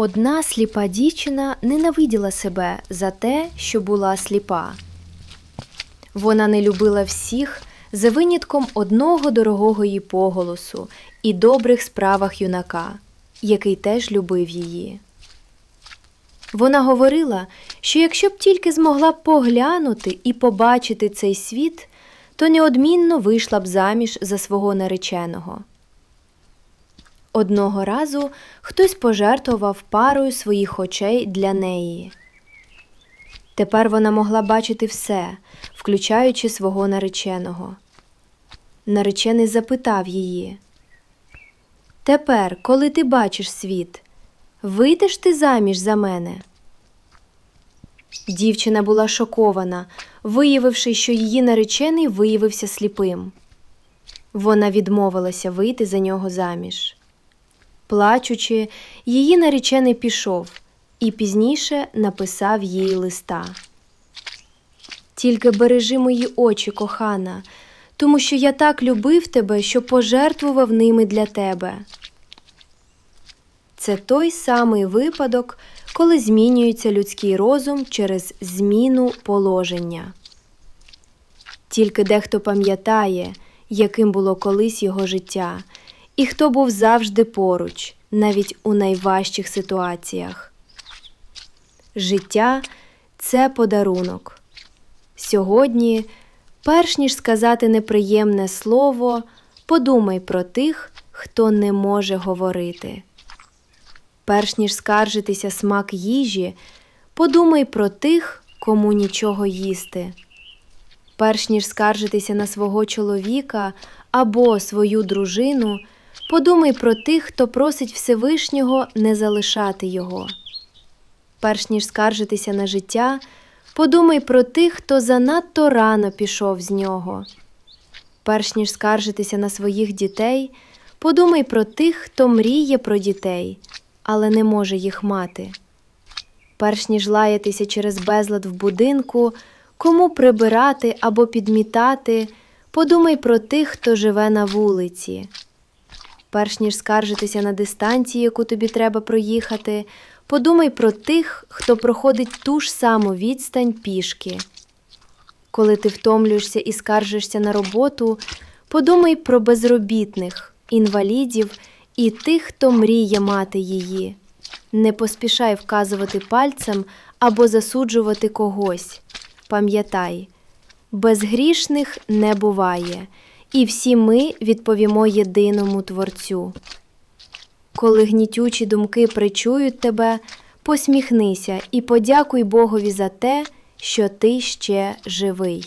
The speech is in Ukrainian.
Одна сліпа дівчина ненавиділа себе за те, що була сліпа. Вона не любила всіх за винятком одного дорогого їй поголосу і добрих справах юнака, який теж любив її. Вона говорила, що якщо б тільки змогла поглянути і побачити цей світ, то неодмінно вийшла б заміж за свого нареченого. Одного разу хтось пожертвував парою своїх очей для неї. Тепер вона могла бачити все, включаючи свого нареченого. Наречений запитав її: Тепер, коли ти бачиш світ, вийдеш ти заміж за мене? Дівчина була шокована, виявивши, що її наречений виявився сліпим. Вона відмовилася вийти за нього заміж. Плачучи, її наречений пішов і пізніше написав їй листа. Тільки бережи мої очі, кохана, тому що я так любив тебе, що пожертвував ними для тебе. Це той самий випадок, коли змінюється людський розум через зміну положення. Тільки дехто пам'ятає, яким було колись його життя, і хто був завжди поруч, навіть у найважчих ситуаціях. Життя це подарунок. Сьогодні, перш ніж сказати неприємне слово, подумай про тих, хто не може говорити. Перш ніж скаржитися смак їжі, подумай про тих, кому нічого їсти. Перш ніж скаржитися на свого чоловіка або свою дружину, подумай про тих, хто просить Всевишнього не залишати його. Перш ніж скаржитися на життя, подумай про тих, хто занадто рано пішов з нього. Перш ніж скаржитися на своїх дітей, подумай про тих, хто мріє про дітей, але не може їх мати. Перш ніж лаятися через безлад в будинку, кому прибирати або підмітати, подумай про тих, хто живе на вулиці. Перш ніж скаржитися на дистанцію, яку тобі треба проїхати, подумай про тих, хто проходить ту ж саму відстань пішки. Коли ти втомлюєшся і скаржишся на роботу, подумай про безробітних, інвалідів і тих, хто мріє мати її. Не поспішай вказувати пальцем або засуджувати когось. Пам'ятай, безгрішних не буває, і всі ми відповімо єдиному Творцю. Коли гнітючі думки причують тебе, посміхнися і подякуй Богові за те, що ти ще живий.